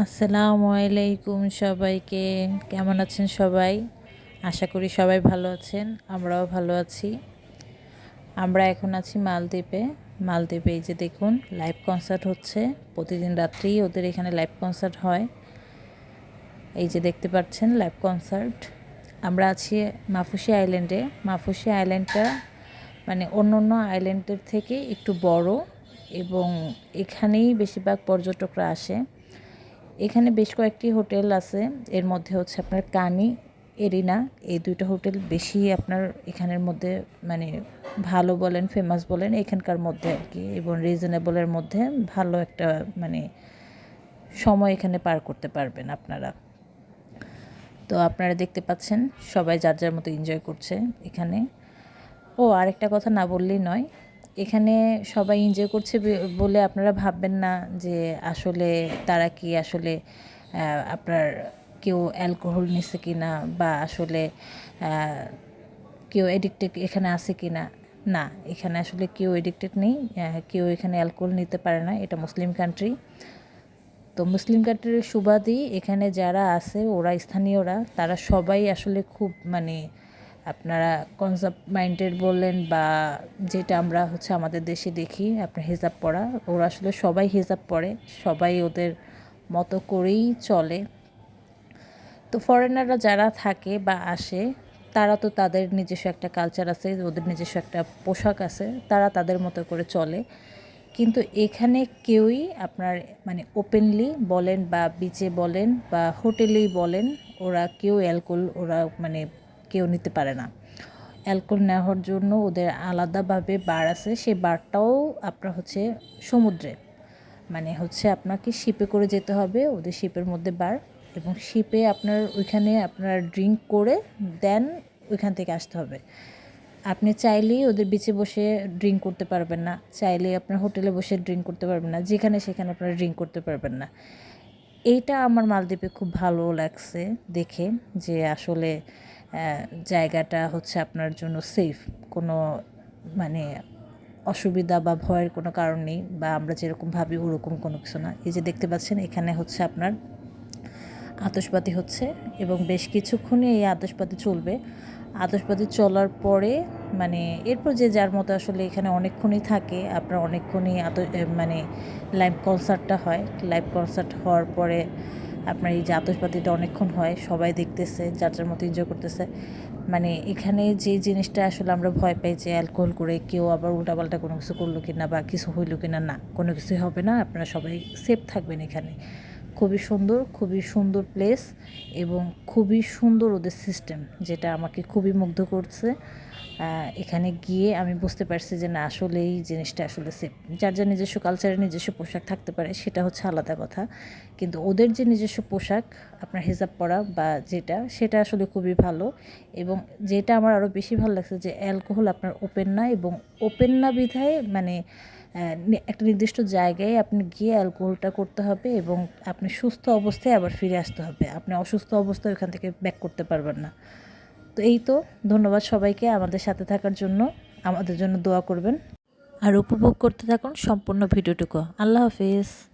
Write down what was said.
আসসালামু আলাইকুম সবাইকে। কেমন আছেন সবাই? আশা করি সবাই ভালো আছেন, আমরাও ভালো আছি। আমরা এখন আছি মালদ্বীপে। মালদ্বীপে এই যে দেখুন লাইভ কনসার্ট হচ্ছে। প্রতিদিন রাত্রেই ওদের এখানে লাইভ কনসার্ট হয়। এই যে দেখতে পাচ্ছেন লাইভ কনসার্ট আমরা আছি মাফুসি আইল্যান্ডে মাফুসি আইল্যান্ডটা মানে অন্য অন্য আইল্যান্ডের থেকে একটু বড় এবং এখানেই বেশিরভাগ পর্যটকরা আসে। এখানে বেশ কয়েকটি হোটেল আছে। এর মধ্যে হচ্ছে আপনার কানি, এরিনা, এই দুইটা হোটেল বেশি আপনার এখানের মধ্যে মানে ভালো বলেন ফেমাস বলেন, এখানকার মধ্যে আর কি এবং রিজনেবলের মধ্যে ভালো একটা মানে সময় এখানে পার করতে পারবেন আপনারা। তো আপনারা দেখতে পাচ্ছেন, সবাই যার যার মতো এনজয় করছে এখানে। ও, আরেকটা কথা না বললেই নয় এখানে সবাই এনজয় করছে বলে আপনারা ভাববেন না যে আসলে তারা কি আসলে আপনার কেউ অ্যালকোহল নিছে কি না বা আসলে কেউ এডিক্টেড এখানে আছে কি না না এখানে আসলে কেউ এডিক্টেড নেই কেউ এখানে অ্যালকোহল নিতে পারে না, এটা মুসলিম কান্ট্রি তো মুসলিম কান্ট্রির সুবাদই এখানে যারা আছে, ওরা, স্থানীয়রা, তারা সবাই আসলে খুব মানে আপনারা কনসেপ্ট মাইন্ডেড বললেন বা যেটা আমরা হচ্ছে আমাদের দেশে দেখি আপনার হিজাব পড়া ওরা আসলে সবাই হিজাব পড়ে সবাই ওদের মতো করেই চলে। তো ফরেনাররা যারা থাকে বা আসে, তারা তো তাদের নিজস্ব একটা কালচার আছে, ওদের নিজস্ব একটা পোশাক আছে, তারা তাদের মতো করে চলে। কিন্তু এখানে কেউই আপনার মানে ওপেনলি বলেন বা বিচে বলেন বা হোটেলেই বলেন, ওরা কেউ অ্যালকোহল ওরা মানে কেউ নিতে পারে না। অ্যালকোহল নেওয়ার জন্য ওদের আলাদাভাবে বার আছে। সেই বারটাও আপনার হচ্ছে সমুদ্রে। মানে হচ্ছে আপনাকে শিপে করে যেতে হবে, ওদের শিপের মধ্যে বার। এবং শিপে আপনার ওইখানে আপনার ড্রিঙ্ক করে দেন ওইখান থেকে আসতে হবে। আপনি চাইলেই ওদের বিচে বসে ড্রিঙ্ক করতে পারবেন না। চাইলেই আপনার হোটেলে বসে ড্রিঙ্ক করতে পারবেন না। যেখানে সেখানে আপনারা ড্রিঙ্ক করতে পারবেন না। এইটা আমার মালদ্বীপে খুব ভালো লাগছে দেখে যে আসলে জায়গাটা হচ্ছে আপনার জন্য সেফ কোনো মানে অসুবিধা বা ভয়ের কোনো কারণ নেই বা আমরা যেরকম ভাবি ওরকম কোনো কিছু না। এই যে দেখতে পাচ্ছেন, এখানে হচ্ছে আপনার আতসবাতি হচ্ছে এবং বেশ কিছুক্ষণই এই আতসবাতি চলবে। আতসবাতি চলার পরে মানে এরপর যে যার মতো আসলে এখানে অনেকক্ষণই থাকে, আপনার অনেকক্ষণই আত মানে লাইভ কনসার্টটা হয়। লাইভ কনসার্ট হওয়ার পরে আপনার এই যে আতসবাতিটা অনেকক্ষণ হয়, সবাই দেখতেছে, যার যার মতো এনজয় করতেছে। মানে এখানে যে জিনিসটা আসলে আমরা ভয় পাই যে অ্যালকোহল করে কেউ আবার উল্টাপাল্টা কোনো কিছু করল কি না বা কিছু হইল কি না না কোনো কিছুই হবে না। আপনারা সবাই সেফ থাকবেন এখানে। খুবই সুন্দর খুবই সুন্দর প্লেস এবং খুবই সুন্দর ওদের সিস্টেম যেটা আমাকে খুবই মুগ্ধ করছে। এখানে গিয়ে আমি বুঝতে পারছি যে না, আসলে এই জিনিসটা আসলে সেফ যার যার নিজস্ব কালচারের নিজস্ব পোশাক থাকতে পারে, সেটা হচ্ছে আলাদা কথা। কিন্তু ওদের যে নিজস্ব পোশাক, আপনার হিসাব পরা বা যেটা, সেটা আসলে খুবই ভালো। এবং যেটা আমার আরও বেশি ভালো লাগছে যে অ্যালকোহল আপনার ওপেন না এবং ওপেন না বিধায় মানে একটা নির্দিষ্ট জায়গায় আপনি গিয়ে অ্যালকোহলটা করতে হবে এবং আপনি সুস্থ অবস্থায় আবার ফিরে আসতে হবে। আপনি অসুস্থ অবস্থায় ওখান থেকে ব্যাক করতে পারবেন না। তো এই তো, ধন্যবাদ সবাইকে আমাদের সাথে থাকার জন্য। আমাদের জন্য দোয়া করবেন। আর উপভোগ করতে থাকুন সম্পূর্ণ ভিডিওটুকু। আল্লাহ হাফিজ।